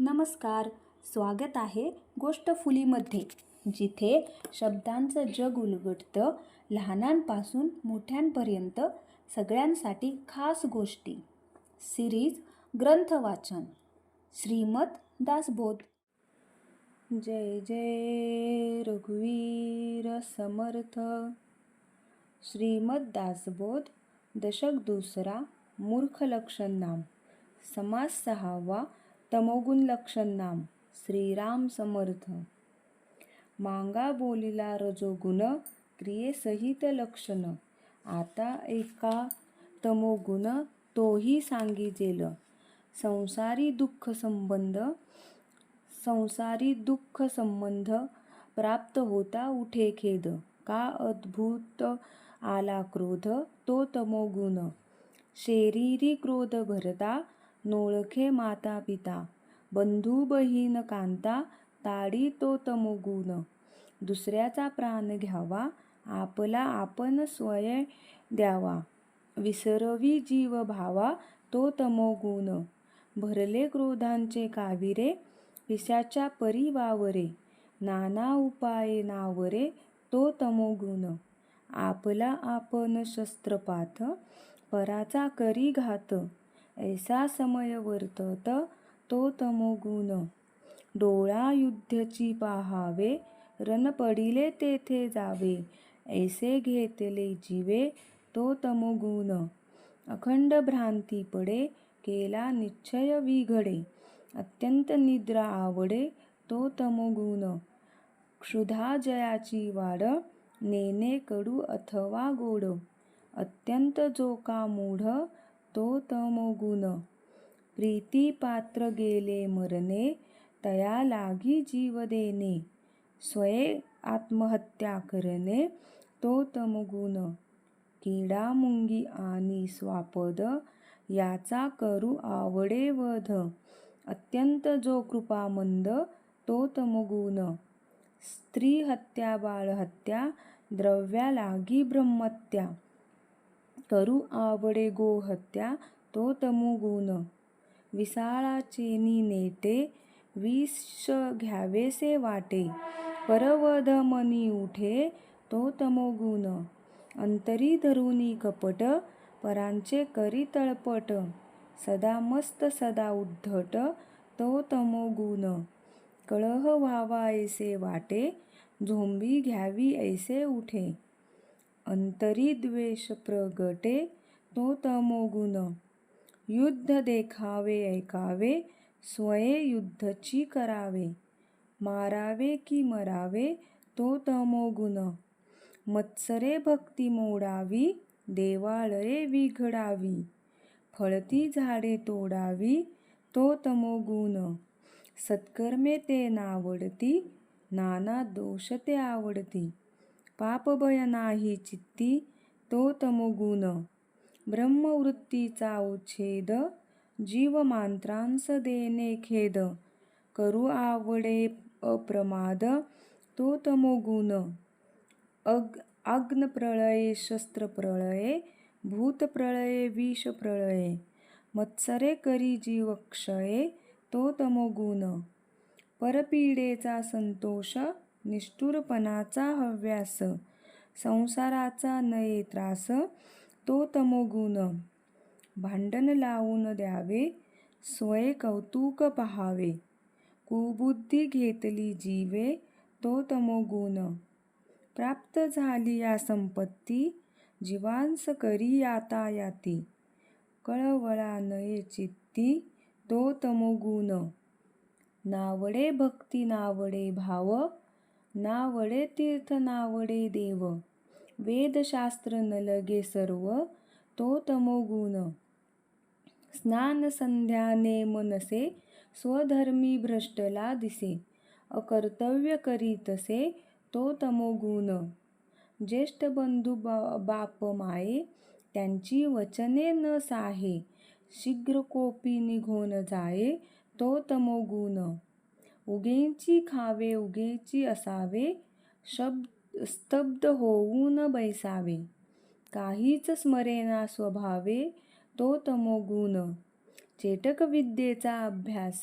नमस्कार स्वागत आहे गोष्ट फुलीमध्ये जिथे शब्दांचं जग उलगडतं लहानांपासून मोठ्यांपर्यंत सगळ्यांसाठी खास गोष्टी. सिरीज ग्रंथ वाचन. दासबोध. जय जय रघुवीर समर्थ. श्रीमद दासबोध दशक दुसरा मूर्ख लक्षण नाम. समास सहावा तमोगुण लक्षण नाम श्रीराम समर्थ. मांगा बोलिला रजोगुण क्रियेसहित लक्षण. आता एका तमोगुण तोही सांगिजेल. संसारी दुःख संबंध संसारी दुःख संबंध प्राप्त होता उठे खेद. का अद्भुत आला क्रोध तो तमोगुण. शेरीरी क्रोध भरता नोळखे माता पिता बंधू बहीण कांता ताडी तो तमोगुण. दुसऱ्याचा प्राण घ्यावा आपला आपण स्वय द्यावा. विसरवी जीव भावा तो तमोगुण. भरले क्रोधांचे काविरे पिशाच्या परी वावरे नाना उपाये नावरे तो तमोगुण. आपला आपण शस्त्रपात पराचा करी घात. ऐसा समय वर्तत तो तमोगुण. डोळा युद्धची पाहावे रण पडिले तेथे जावे. ऐसे घेतले जीवे तो तमोगुण. अखंड भ्रांती पडे केला निश्चय विघडे. अत्यंत निद्रा आवडे तो तमोगुण. क्षुधा जयाची वाड नेने कडू अथवा गोड. अत्यंत जो का मूढ तो तमोगुण प्रीती पात्र गेले मरणे तया लागी जीव देणे. स्वये आत्महत्या करणे तो तमगुण किडा मुंगी आणि स्वापद याचा करू आवडे वध. अत्यंत जो कृपामंद तो तमगुण स्त्री हत्या बाळहत्या द्रव्या लागी ब्रह्मत्या. करू आवडे गोहत्या तो तमुगुण विसाळाचेनी नेटे विष घ्यावेसे वाटे. परवध मनी उठे तो तमोगुण अंतरी धरुनी कपट परांचे करी तळपट. सदा मस्त सदा उद्धट तो तमोगुण कळह व्हावा ऐसे वाटे झोंबी घ्यावी ऐसे उठे. अंतरी द्वेष प्रगटे तो तमोगुण युद्ध देखावे ऐकावे स्वये युद्धची करावे। मारावे की मरावे तो तमोगुण मत्सरे भक्ती मोडावी देवाळये विघडावी। फळती झाडे तोडावी तो तमोगुण सत्कर्मे ते नावडती नाना दोष ते आवडती। पापभय नाही चित्ती तो तमोगुण. ब्रह्मवृत्तीचा उच्छेद जीवमांत्रांस देणे खेद. करू आवडे अप्रमाद तो तमोगुण. अग अग्नप्रळये शस्त्रप्रळये भूतप्रळये विषप्रळये मत्सरे करी जीवक्षये तो तमोगुण. परपीडेचा संतोष निष्ठुरपणाचा हव्यास. संसाराचा नये त्रास तो तमोगुण. भांडण लावून द्यावे स्वय कौतुक पहावे. कुबुद्धी घेतली जीवे तो तमोगुण. प्राप्त झाली या संपत्ती जीवांस करी यातायाती कळवळा नये चित्ती तो तमोगुण. नावडे भक्ती नावडे भाव. नावडे तीर्थ नावडे देव. वेदशास्त्र न लगे सर्व तो तमोगुण स्नान संध्या नेम स्वधर्मी भ्रष्टला दिसे. अकर्तव्य करीतसे तो तमोगुण ज्येष्ठ बंधू बाप माये त्यांची वचने न साहे. शीघ्र कोपी निघून जाये तो तमोगुण उगेची खावे उगेची असावे शब्द स्तब्ध होऊन बैसावे. काहीच स्मरेना स्वभावे तो तमोगुण चेटक विद्येचा अभ्यास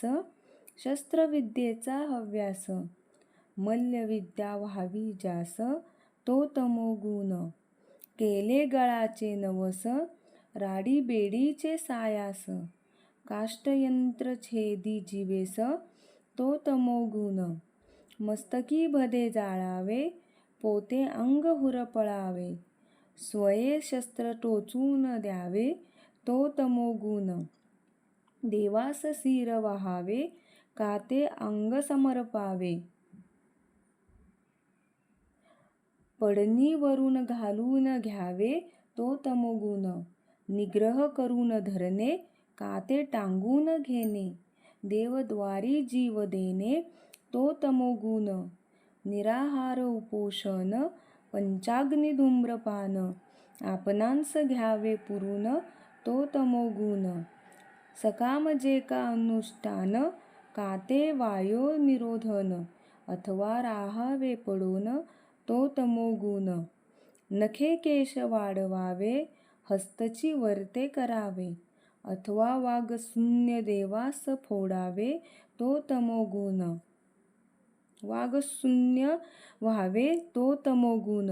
शस्त्रविद्येचा हव्यास. मल्लविद्या व्हावी जास तो तमोगुण केले गळाचे नवस राडी बेडीचे सायास. काष्टयंत्र छेदी जीवेस तो तमोगुण मस्तकी भदे जाळावे पोते अंग हुरपळावे. स्वये शस्त्र टोचून द्यावे तो तमोगुण देवास सिर वहावे काते अंग समर्पावे. पडणीवरून घालून घ्यावे तो तमोगुण निग्रह करून धरणे काते टांगून घेणे. देवद्वारी जीव देणे तो तमोगुण. निराहार उपोषण पंचाग्नी धूम्रपान. आपणांस घ्यावे पुरून तो तमोगुण. सकाम जे का अनुष्ठान काते वायो निरोधन. अथवा राहावे पडून तो तमोगुण. नखे केश वाढवावे हस्तची वर्ते करावे. अथवा वाघशून्य देवास फोडावे तो तमोगुण. वाघशून्य व्हावे तो तमोगुण.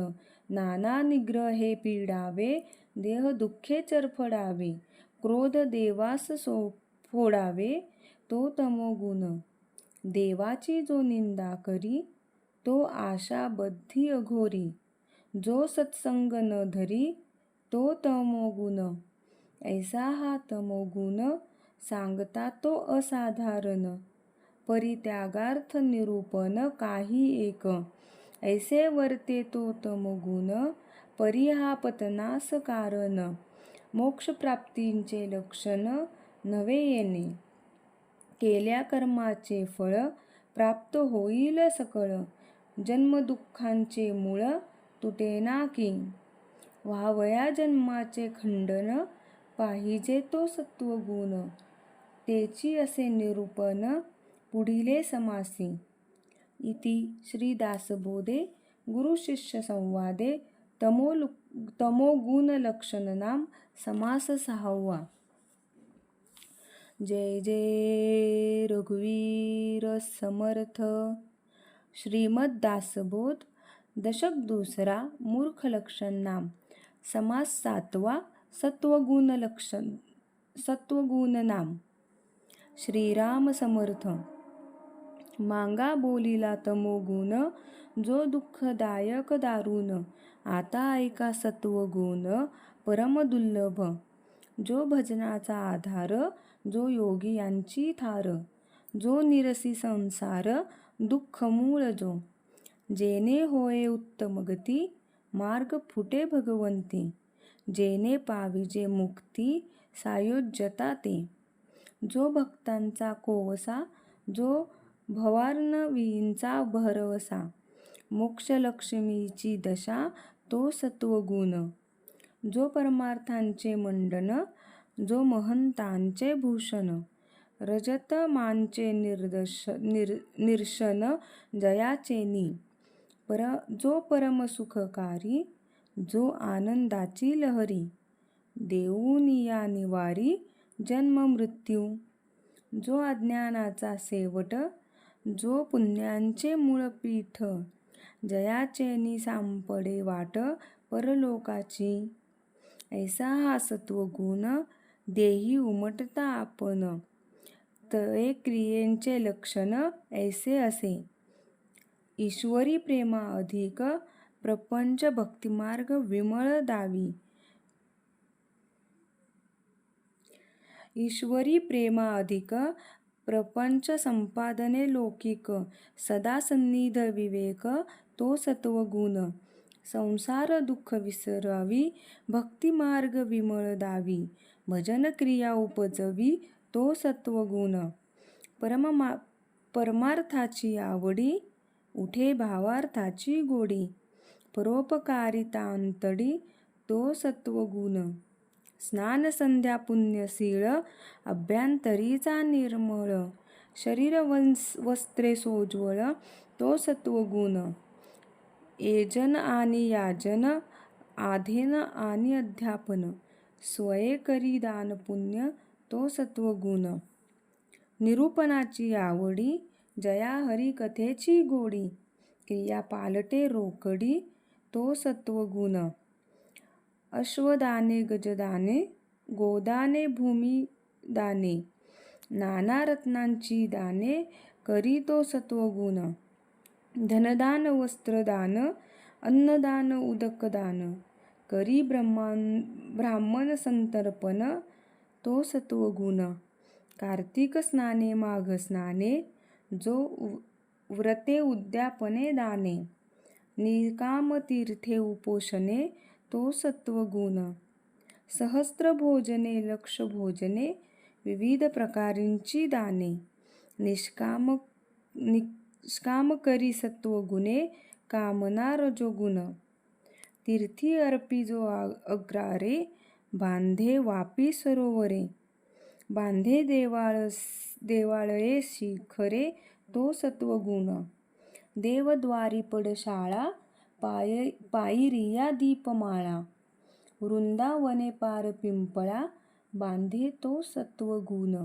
नाना निग्रहे पीडावे देह दुःखे चरफडावे. क्रोध देवास सो फोडावे तो तमोगुण. देवाची जो निंदा करी तो आशा बद्धी अघोरी. जो सत्संग न धरी तो तमोगुण. ऐसा हा तमोगुण सांगता तो असाधारण. परित्यागार्थ निरूपण काही एक. ऐसे वर्ते तो तमोगुण परिहापतनास कारण. मोक्षप्राप्तींचे लक्षण नवे येणे. केल्या कर्माचे फळ प्राप्त होईल सकळ. जन्मदुःखांचे मूळ तुटेना की. व्हावया जन्माचे खंडन पाहिजे तो सत्वगुण. तेची असे निरूपण पुढिले समासी. इति श्रीदासबोधे गुरुशिष्यसंवादे तमो तमोगुणलक्षणनाम समास सहावा. जय जय रघुवीर समर्थ. श्रीमद्दासबोध दशक दुसरा मूर्खलक्षण नाम समास सातवा सत्वगुण लक्षण सत्वगुण नाम श्रीराम समर्थ. मांगा बोलिला तमोगुण जो दुःखदायक दारुण. आता ऐका सत्वगुण परमदुर्लभ जो भजनाचा आधार जो योगी यांची थार. जो निरसी संसार दुःख मूळ जो. जेने होय उत्तम गती मार्ग फुटे भगवंती. जेने पाविजे मुक्ती सायुज्यता ते. जो भक्तांचा कोवसा जो भवार्णवींचा भरवसा मोक्षलक्ष्मीची दशा तो सत्वगुण. जो परमार्थांचे मंडन जो महंतांचे भूषण रजत मांचे निर्दश निर निर्शन जयाचेनी पर जो परमसुखकारी जो आनंदाची लहरी. देऊनिया निवारी जन्म मृत्यू. जो अज्ञानाचा सेवट जो पुण्यांचे मूळ पीठ. निसांपडे वाट परलोकाची. ऐसा हा सत्वगुण देही उमटता आपण. तळे क्रियेंचे लक्षण ऐसे असे. ईश्वरी प्रेमा अधिक प्रपंच भक्तिमार्ग विमळ दावी. ईश्वरी प्रेमा अधिक प्रपंच संपादने लौकिक. सदा सन्निध विवेक तो सत्वगुण संसार दुःख विसरावी भक्तिमार्ग विमळ दावी. भजन क्रिया उपजवी तो सत्वगुण परमा परमार्थाची आवडी उठे भावार्थाची गोडी. परोपकारितांतडी तो सत्वगुण. स्नान संध्या पुण्यशीळ अभ्यंतरीचा निर्मळ. शरीर वंस वस्त्रे सोज्वळ तो सत्वगुण. एजन आणि याजन आधेन आणि अध्यापन. स्वये करी दान पुण्य तो सत्वगुण. निरूपणाची आवडी जया हरी कथेची गोडी. क्रिया पालटे रोकडी तो सत्वगुण. अश्वदाने गजदाने गोदाने भूमिदाने नाना रत्नांची दाने करी तो सत्वगुण. धनदान वस्त्रदान अन्नदान उदकदान करी ब्रह्मान ब्राह्मण संतर्पण तो सत्वगुण. कार्तिक स्नाने माघ स्नाने जो व्रते उद्यापने दाने. निकामतीर्थे उपोषणे तो सत्वगुण सहस्त्र भोजने लक्ष भोजने विविध प्रकारांची दाने. निष्काम निष्काम करी सत्वगुणे कामना रजोगुण. तीर्थी अर्पी जो अग्रारे बांधे वापी सरोवरे. बांधे देवाळ देवाळये शिखरे तो सत्वगुण देवद्वारी पडशाळा पाय पायरिया दीपमाळा वृंदावने पार पिंपळा बांधे तो सत्वगुण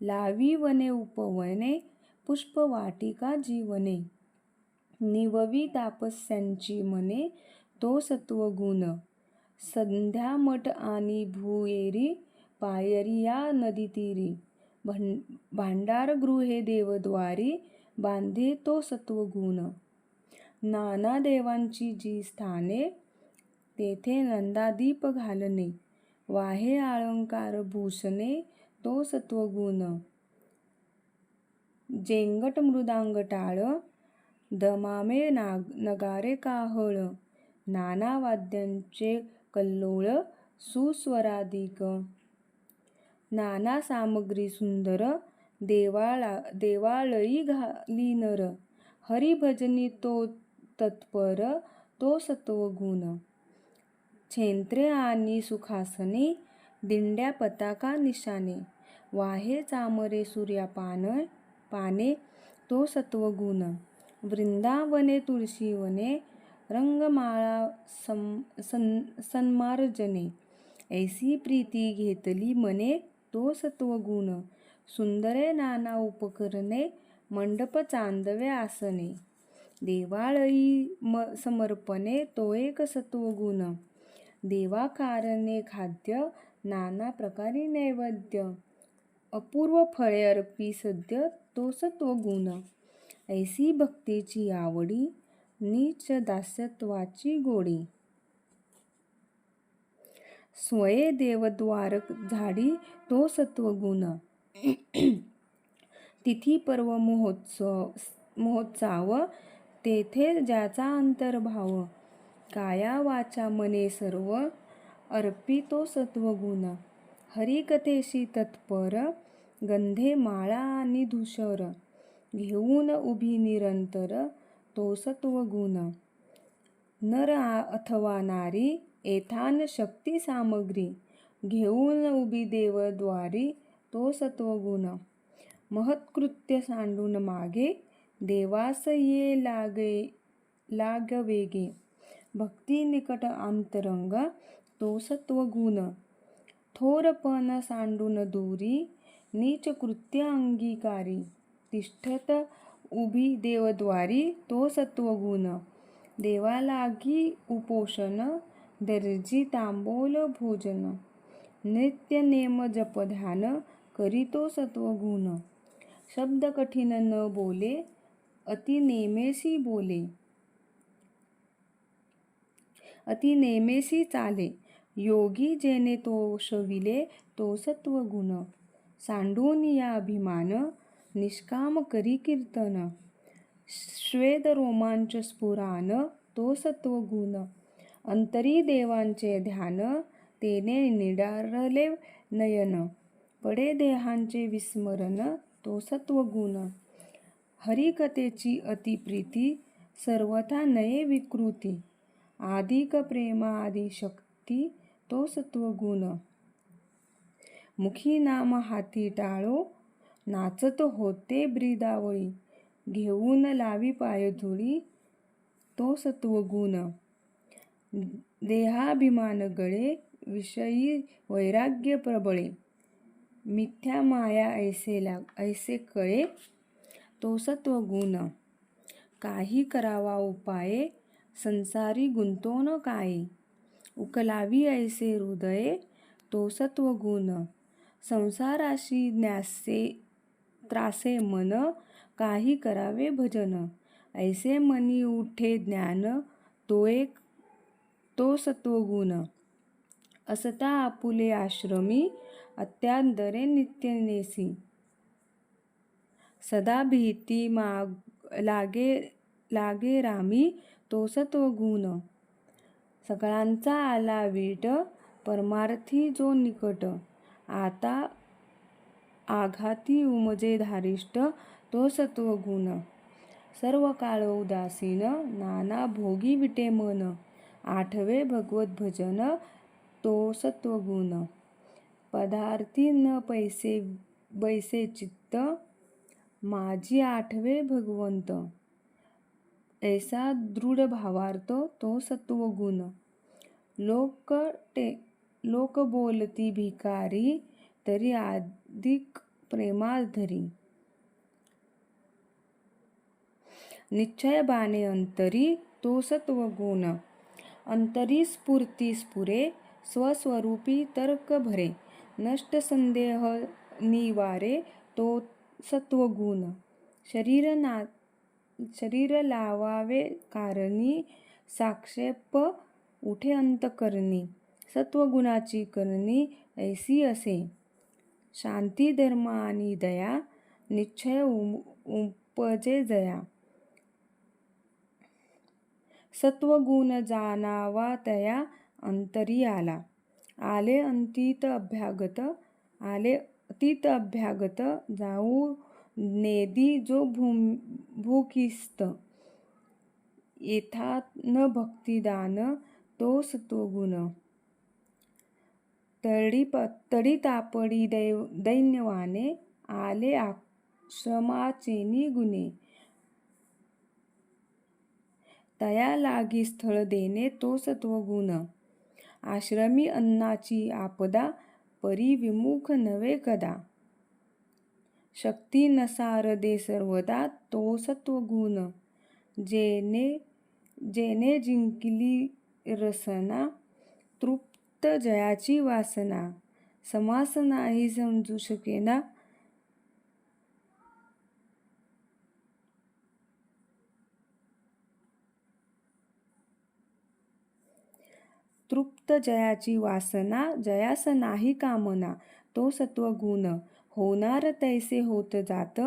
लावी वने उपवने पुष्पवाटिका जीवने निववी तापस्यांची मने तो सत्वगुण संध्या मठ आणि भुयेरी पायरी या नदीतीरी भं भांडारगृहे देवद्वारी बांधे तो सत्वगुण. नाना देवांची जी स्थाने तेथे नंदादीप घालणे. वाहे अलंकार भूषणे तो सत्वगुण. जेंगट मृदांग टाळ दमामे नाग नगारे काहळ. नाना वाद्यांचे कल्लोळ सुस्वराधिक नाना सामग्री सुंदर देवाळा देवाळई घाली नर. हरिभजनी तो तत्पर तो सत्वगुण. छेंत्रे आणि सुखासने दिंड्या पताका निशाने. वाहे चामरे सूर्यापान पाने तो सत्वगुण. वृंदावने तुळशीवने रंगमाळा सं सं सन्मार्जने. ऐसी प्रीती घेतली मने तो सत्वगुण. सुंदरे नाना उपकरणे मंडप चांदवे आसने. देवाळई म समर्पणे तो एक सत्वगुण. देवाकारणे खाद्य नाना प्रकारी नैवेद्य. अपूर्व फळे अर्पी सद्य तो सत्वगुण. ऐसी भक्तीची आवडी नीच दास्यत्वाची गोडी. स्वये देवद्वारक झाडी तो सत्वगुण. तिथी पर्व महोत्सव महोत्सव तेथे ज्याचा अंतर्भाव काया वाचा मने सर्व अर्पितो सत्वगुण हरिकथेशी तत्पर गंधे माळा आणि धूसर घेऊन उभी निरंतर तो सत्वगुण. नर अथवा नारी एथान शक्ती सामग्री घेऊन उभी देवद्वारी तो सत्वगुण. महत्कृत्य सांडून मागे देवास ये लागे लागवेगे. भक्ती निकट अंतरंग तो सत्वगुण. थोरपण सांडून दूरी नीच कृत्य अंगीकारी. तिष्ठत उभी देवद्वारी तो सत्वगुण. देवालागी उपोषण दर्जी तांबोल भोजन. नित्य नेम जपध्यान करीतो सत्वगुण. शब्द कठीण न बोले अति नेमेसी बोले. अति नेमेसी चाले. योगी जेने तो शविले तो सत्वगुण. सांडून या अभिमान निष्काम करी कीर्तन. श्वेद रोमांच स्फुरान तो सत्वगुण. अंतरी देवांचे ध्यान तेने निडारले नयन. पडे देहांचे विस्मरण तो सत्वगुण. हरिकथेची अतिप्रीती सर्वथा नये विकृती. आदिक प्रेमा आदि शक्ती तो सत्वगुण. मुखी नाम हाती टाळो नाचत होते ब्रिदावळी. घेऊन लावी पायधुळी तो सत्वगुण. देहाभिमान गळे विषयी वैराग्य प्रबळे. मिथ्या माया ऐसे लाग ऐसे कळे तो सत्वगुण काही करावा उपाये संसारी गुंतवण काय. उकलावी ऐसे हृदये तो सत्वगुण संसाराशी ज्ञासे त्रासे मन काही करावे भजन. ऐसे मनी उठे ज्ञान तो एक तो सत्वगुण असता आपुले आश्रमी अत्यांदरे नित्यनेसी सदा भीती माग लागे लागे रामी तोसत्व गुण. सगळ्यांचा आला वीट परमार्थी जो निकट. आता आघाती उमजे धारिष्ट तो सत्वगुण सर्व काळ उदासीन नाना भोगी विटे मन. आठवे भगवत भजन तो सत्वगुण पदार्थी न पैसे बैसे चित्त माझी आठवे भगवंत. ऐसा दृढ भावार्थ तो सत्वगुण. लोक टे लोक बोलती भिकारी तरी अधिक प्रेमाल धरी निश्चय बाणे अंतरी तो सत्वगुण. अंतरी स्फूर्ती स्फुरे स्वस्वरूपी तर्क भरे नष्ट संदेह निवारे तो सत्वगुण. शरीर ना शरीर लावावे कारणी साक्षेप उठे अंतकरणी सत्वगुणाची करणी ऐसी असे. शांती धर्म आणि दया निश्चय उपजे जया. सत्वगुण जाणावा तया अंतरी आला आले अंतित अभ्यागत आले अतीत अभ्यागत जाऊ नेदी जो भूम भूकिस्त येथा न भक्तिदान तो सत्वगुण तळी प तळी तापडी दैव दैन्यवाने आले आश्रमाचेनी गुणे. तया लागी स्थळ देणे तो सत्वगुण आश्रमी अन्नाची आपदा परिविमुख नव्हे नवे कदा? शक्ती नसार दे सर्वदा तो सत्वगुण. जेने जेने जिंकली रसना तृप्त जयाची वासना. समास नाही समजू शकेना तृप्त जयाची वासना जयास नाही कामना तो सत्वगुण. होणार तैसे होत जात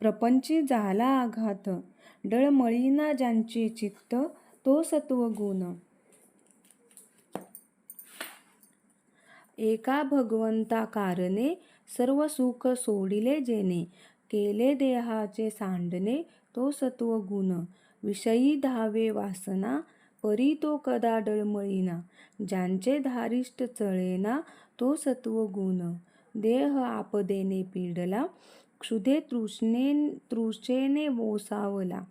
प्रपंची झाला आघात. डळमळीना ज्यांचे चित्त तो सत्वगुण. एका भगवंता कारणे सर्व सुख सोडिले जेणे. केले देहाचे सांडणे तो सत्वगुण. विषयी धावे वासना परी तो कदा डळमळीना ज्यांचे धारिष्ट चळेना तो सत्वगुण देह आपदेने पीडला क्षुधे तृष्णे तृषेने वोसावला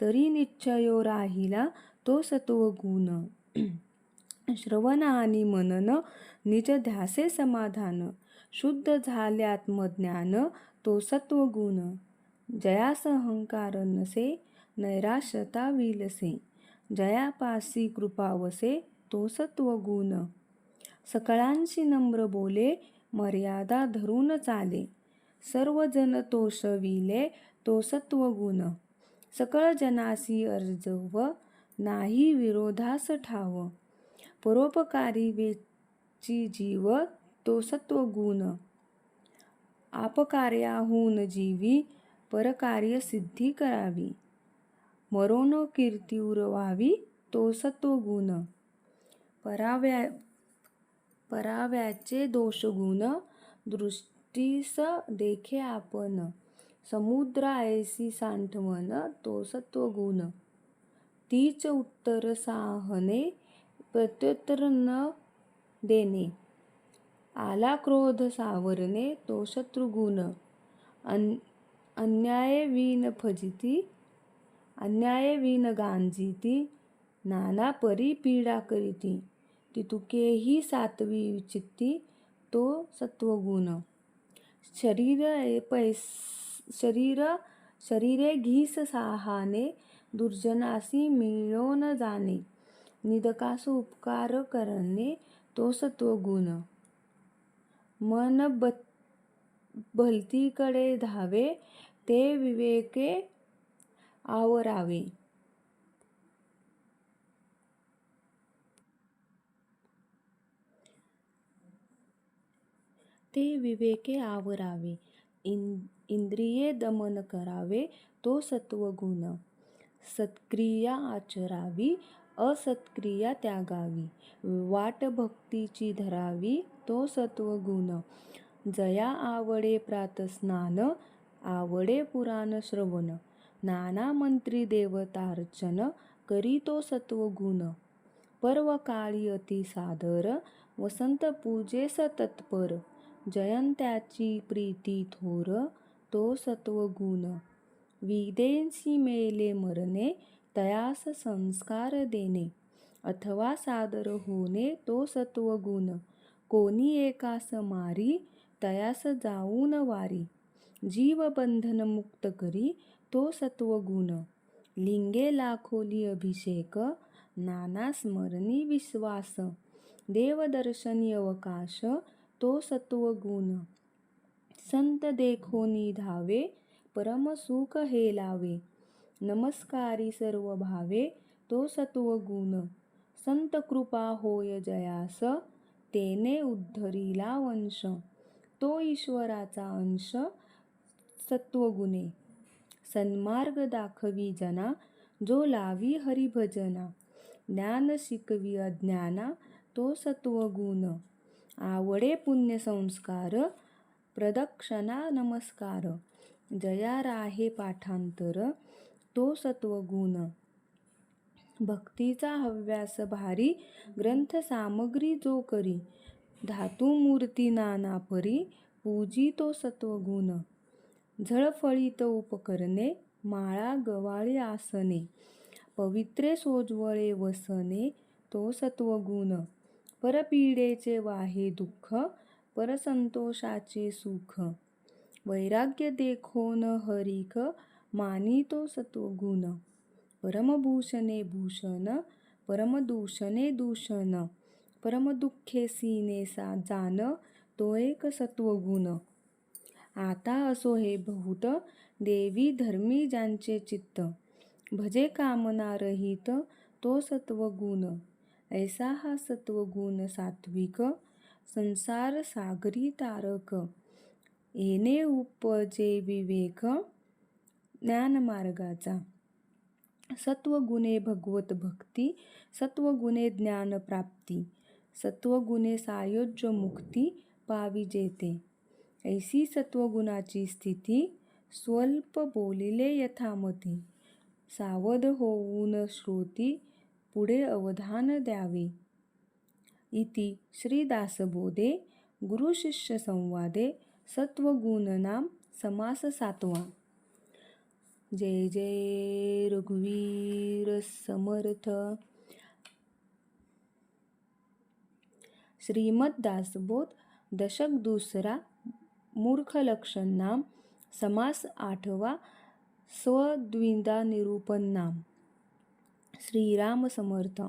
तरी निश्चयो राहिला तो सत्वगुण श्रवण आणि मनन निज ध्यासे समाधान. शुद्ध झाले आत्मज्ञान तो सत्वगुण जयास अहंकार नसे नैराश्यता विलसे. जयापासी कृपावसे तो सत्वगुण सकळांशी नम्र बोले मर्यादा धरून चाले. सर्वजन तोषविले तो सत्वगुण सकळ जनासी अर्जव नाही विरोधास ठाव. परोपकारी वेची जीव तो सत्वगुण आपकार्याहून जीवी परकार्य सिद्धी करावी. मरोन कीर्ती उरवावी तो सत्वगुण पराव्या पराव्याचे दोषगुण दृष्टीस देखे आपण. समुद्र ऐसी सांठवण तो सत्वगुण तीच उत्तर साहने प्रत्युत्तर न देणे. आला क्रोध सावरणे तो शत्रुगुण अन अन्याय विन फजिती अन्याय विन गांजीती नाना परी पीडा करीती. ती तुकेही सातवी चित्ती तो सत्वगुण. शरीर पैस शरीर शरीरे घीस साहाने दुर्जनासी मिळो न जाणे. निदकास उपकार करणे तो सत्वगुण. मन ब भलतीकडे धावे ते विवेके आवरावे. ते विवेके आवरावे. इंद्रिये दमन करावे तो सत्वगुण. सत्क्रिया आचरावी असत्क्रिया त्यागावी. वाट भक्तीची धरावी तो सत्वगुण. जया आवडे प्रातस्नान आवडे पुराण श्रवण. नाना मंत्री देवतार्चन करीतो सत्वगुण. पर्व काळी अति सादर वसंत पूजेस तत्पर जयंत्याची प्रीती थोर तो सत्वगुण. विदेशी मेले मरणे तयास संस्कार देणे. अथवा सादर होणे तो सत्वगुण. कोणी एकास मारी तयास जाऊन वारी. जीव बंधन मुक्त करी तो सत्वगुण. लिंगे लाखोली अभिषेक नाना स्मरणी विश्वास. देवदर्शनी अवकाश तो सत्वगुण. संत देखोनी धावे परम सुख हे लावे. नमस्कारी सर्व भावे तो सत्वगुण. संत कृपा होय जयास तेने उद्धरीला वंश. तो ईश्वराचा अंश सत्वगुणे. सन्मार्ग दाखवी जना जो लावी हरिभजना. ज्ञान शिकवी अज्ञाना तो सत्वगुण. आवडे पुण्य संस्कार प्रदक्षिणा नमस्कार. जया राहे पाठांतर तो सत्वगुण. भक्तीचा हव्यास भारी ग्रंथ सामग्री जो करी. धातुमूर्ती नाना परी पूजी तो सत्वगुण. झळफळीत उपकरणे माळा गवाळी आसने. पवित्रे सोजवळे वसने तो सत्वगुण. परपीडेचे वाहे दुःख परसंतोषाचे सुख. वैराग्य देखोन हरिक मानी तो सत्वगुण. परमभूषणे भूषण परमदूषणे दूषण. परमदुःखे सीने सा जान तो एक सत्वगुण. आता असो हे बहुत देवी धर्मी ज्यांचे चित्त. भजे कामना रहित तो सत्वगुण. ऐसा हा सत्वगुण सात्विक संसार सागरी तारक. येणे उपजे विवेक ज्ञानमार्गाचा. सत्वगुणे भगवत भक्ती सत्वगुणे ज्ञानप्राप्ती सत्वगुणे सायोज्य मुक्ती पाविजेते ऐसी सत्वगुणाची स्थिती स्वल्प बोलिले यथामती. सावध होऊन श्रोती पुढे अवधान द्यावे. इति श्रीदासबोधे गुरुशिष्यसंवादे सत्वगुणनाम समास सातवा जय जय रघुवीर समर्थ. श्रीमद दासबोध दशक दुसरा मूर्ख लक्षण नाम समास आठवा स्वद्विंदा निरूपण नाम श्रीराम समर्थ.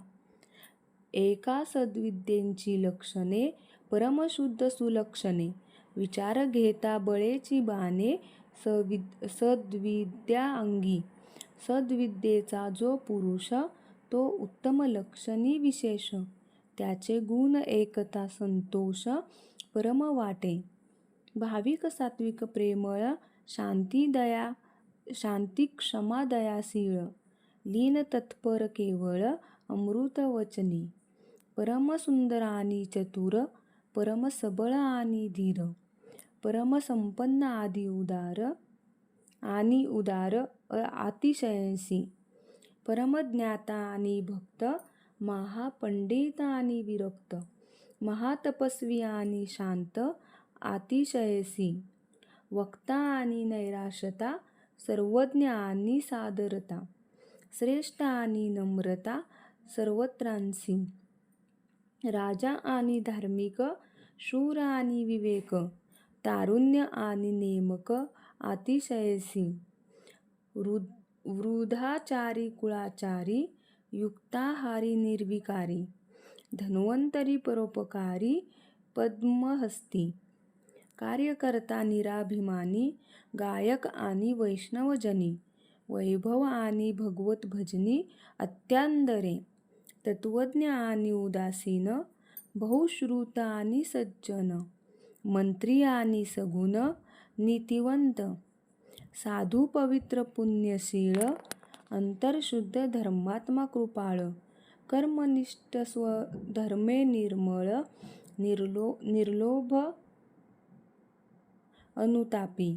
एका सद्विद्येंची लक्षणे परमशुद्ध सुलक्षणे. विचार घेता बळेची बाणे सविद सद्विद्या अंगी सद्विद्येचा जो पुरुष तो उत्तम लक्षणी विशेष. त्याचे गुण एकता संतोष परम वाटे भाविक सात्विक प्रेमळ शांती दया शांती क्षमा दयाशीळ लीन तत्पर केवळ अमृत वचनी परम सुंदर आणि चतुर परम सबळ आणि धीर परम संपन्न आदी उदार आणि उदार अतिशयसी परमज्ञाता आणि भक्त महापंडित आणि विरक्त महातपस्वी आणि शांत अतिशयसी वक्ता आणि नैराशता सर्वज्ञ आणि सादरता श्रेष्ठ आणि नम्रता सर्वत्रांसी राजा आणि धार्मिक शूर आणि विवेक तारुण्य आणि नेमक अतिशयसी वृ वृद्धाचारी कुळाचारी युक्ताहारी निर्विकारी धन्वंतरी परोपकारी पद्महस्ती कार्यकर्ता निराभिमानी गायक आणि वैष्णवजनी वैभव आणि भगवत भजनी अत्यांदरे तत्वज्ञ आणि उदासीन बहुश्रुत आणि सज्जन मंत्री आणि सगुण नीतिवंत साधू पवित्र पुण्यशील अंतरशुद्ध धर्मात्मा कृपाळ कर्मनिष्ठ स्वधर्मे निर्मळ निर्लो निर्लोभ अनुतापी।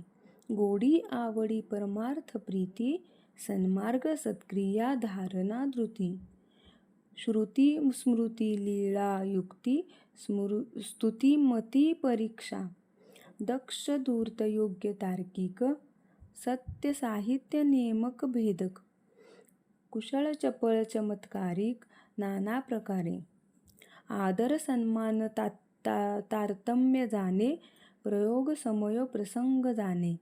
गोडी आवडी परमार्थ प्रीती सन्मार्ग सत्क्रिया धारणा धृती श्रुती स्मृती लीळा युक्ती स्मृ स्तुती मती परीक्षा। दक्ष धूर्त योग्य तार्किक। सत्य साहित्य नेमक भेदक। कुशळ चपळ चमत्कारिक नाना प्रकारे। आदर सन्मान ता तारतम्य जाणे प्रयोग समय प्रसंग जाणे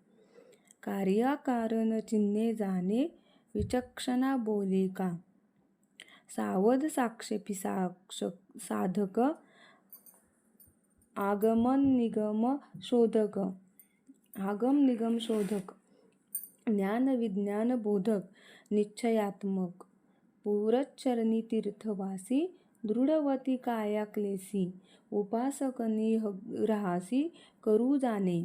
कार्याकारण चिन्हे जाणे विचक्षणा बोले का? सावध साक्षेपी साक्ष साधक आगमन निगम शोधक आगम निगम शोधक ज्ञान विज्ञान बोधक निश्चयात्मक पूरचरणी तीर्थवासी दृढवती काया क्लेसी उपासकनी राहासी करू जाणे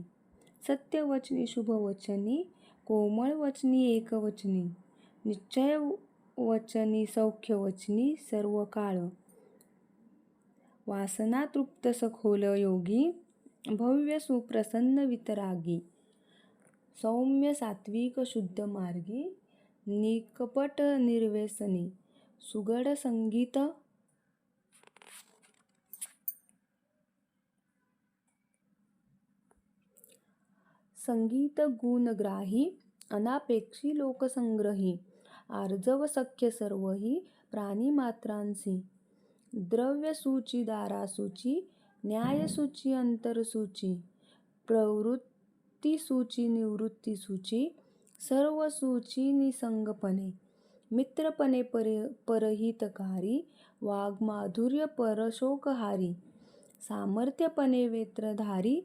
सत्यवचनी शुभवचनी कोमळ वचनी एकवचनी निश्चय वचनी सौख्यवचनी सर्व काळ वासना तृप्त सखोल योगी भव्य सुप्रसन्न वितरागी। सौम्य सात्विक शुद्ध मार्गी निकपट निर्व्यसनी सुगड संगीत संगीत गुणग्राही अनापेक्षी लोकसंग्रही आर्जव सख्य सर्वही प्राणिमात्रांसी. द्रव्यसूची दारासूची न्यायसूची अंतरसूची प्रवृत्तीसूची निवृत्तीसूची सर्वसूची निसंगपणे मित्रपणे पर परहितकारी वाग्माधुर्य परशोकहारी सामर्थ्यपणे वेत्रधारी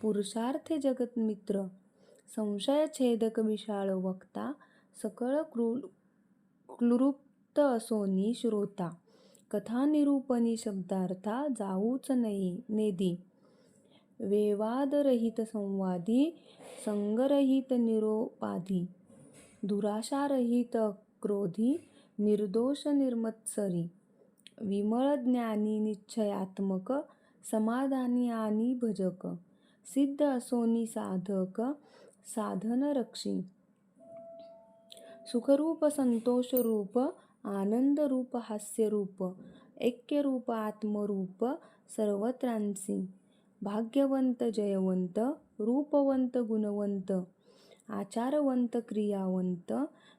पुरुषार्थे जगतमित्र संशयछेदक विशाळ वक्ता सकळ क्लृ क्लृप्त असोनी श्रोता कथानिरूपणी शब्दार्था जाऊच नये नेदी वेवादरहित संवादी संगरहित निरोपाधी दुराशारहित क्रोधी निर्दोष निर्मत्सरी विमळ ज्ञानी निश्चयात्मक समाधानी आणि भजक सिद्ध असोनी साधक साधनरक्षी. सुखरूप संतोषरूप आनंदरूप हास्यरूप ऐक्यरूप आत्मरूप सर्वत्रांसी. भाग्यवंत जयवंत रूपवंत गुणवंत आचारवंत क्रियावंत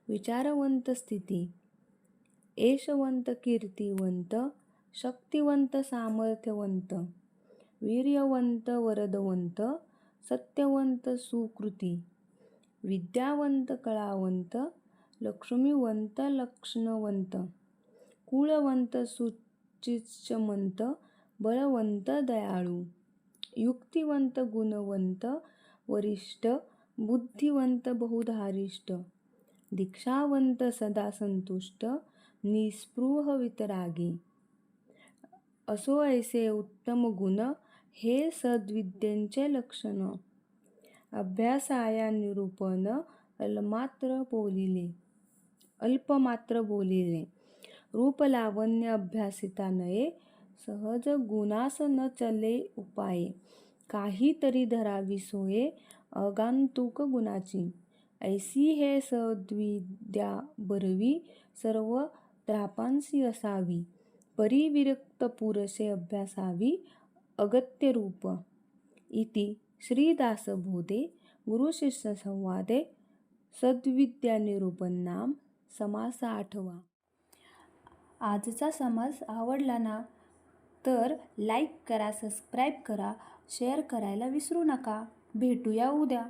विचारवंत स्थिती. एशवंत कीर्तिवंत शक्तिवंत सामर्थ्यवंत. वीर्यवंत वरदवंत सत्यवंत सुकृती विद्यावंत कळावंत लक्ष्मीवंत लक्ष्णवंत कुळवंत सुचिच्यमंत बळवंत दयाळू युक्तिवंत गुणवंत वरिष्ठ बुद्धिवंत बहुधारिष्ट दीक्षावंत सदा संतुष्ट निस्पृह वितरागी असो ऐसे उत्तम गुण हे सद्विद्यांचे लक्षण. अभ्यासाया निरूपण अलमात्र बोलिले. अल्पमात्र बोलिले. रूपलावण्य अभ्यासिता नये सहज गुणास न चले उपाये. काहीतरी धरावी सोये अगांतुक गुणाची. ऐसी हे सद्विद्या बरवी सर्व द्रापांसी असावी. परिविरक्त पुरसे अभ्यासावी अगत्यरूप इति श्रीदासबोधे गुरुशिष्यसंवादे सद्विद्यानिरूपण नाम समास आठवा आजचा समास आवडला ना तर लाईक करा सबस्क्राईब करा शेअर करायला विसरू नका. भेटूया उद्या.